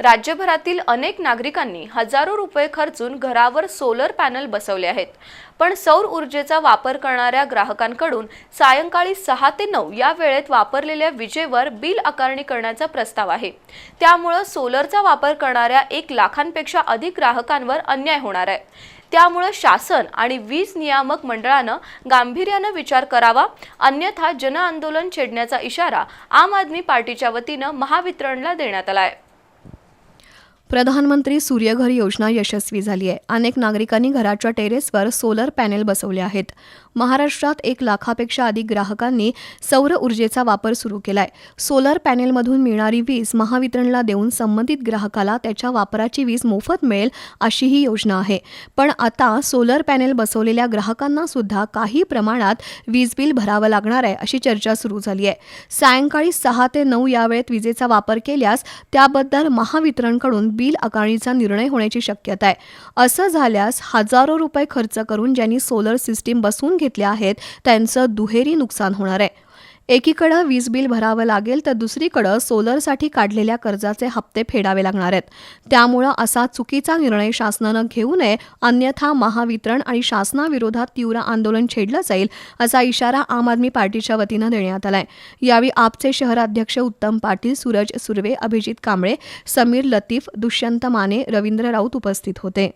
राज्यभरातील अनेक नागरिकांनी हजारो रुपये खर्चून घरावर सोलर पॅनल बसवले आहेत. पण सौर ऊर्जेचा वापर करणाऱ्या ग्राहकांकडून सायंकाळी सहा ते नऊ या वेळेत वापरलेल्या विजेवर बिल आकारणी करण्याचा प्रस्ताव आहे. त्यामुळं सोलरचा वापर करणाऱ्या एक लाखांपेक्षा अधिक ग्राहकांवर अन्याय होणार आहे. त्यामुळं शासन आणि वीज नियामक मंडळानं गांभीर्यानं विचार करावा अन्यथा जनआंदोलन छेडण्याचा इशारा आम आदमी पार्टीच्या वतीनं महावितरणला देण्यात आला आहे प्रधानमंत्री सूर्यघर योजना यशस्वी झाली आहे. अनेक नागरिकांनी घराच्या टेरेसवर सोलर पॅनेल बसवले आहेत. महाराष्ट्रात एक लाखापेक्षा अधिक ग्राहकांनी सौर ऊर्जेचा वापर सुरू केलाय. सोलर पॅनेलमधून मिळणारी वीज महावितरणला देऊन संबंधित ग्राहकाला त्याच्या वापराची वीज मोफत मिळेल अशी ही योजना आहे. पण आता सोलर पॅनेल बसवलेल्या ग्राहकांना सुद्धा काही प्रमाणात वीज बिल भरावं लागणार आहे अशी चर्चा सुरू झाली आहे. सायंकाळी सहा ते नऊ या वेळेत विजेचा वापर केल्यास त्याबद्दल महावितरणकडून बिल आकारणीचा निर्णय होण्याची शक्यता आहे. असं झाल्यास हजारो रुपये खर्च करून ज्यांनी सोलर सिस्टीम बसवून घेतल्या आहेत त्यांचं दुहेरी नुकसान होणार आहे. एकीकडं वीज बिल भरावं लागेल तर दुसरीकडं सोलरसाठी काढलेल्या कर्जाचे हप्ते फेडावे लागणार आहेत. त्यामुळं असा चुकीचा निर्णय शासनानं घेऊ नये अन्यथा महावितरण आणि शासनाविरोधात तीव्र आंदोलन छेडलं जाईल असा इशारा आम आदमी पार्टीच्या वतीनं देण्यात आलाय. यावेळी आपचे शहराध्यक्ष उत्तम पाटील सूरज सुर्वे अभिजित कांबळे समीर लतीफ दुष्यंत माने रवींद्र राऊत उपस्थित होते.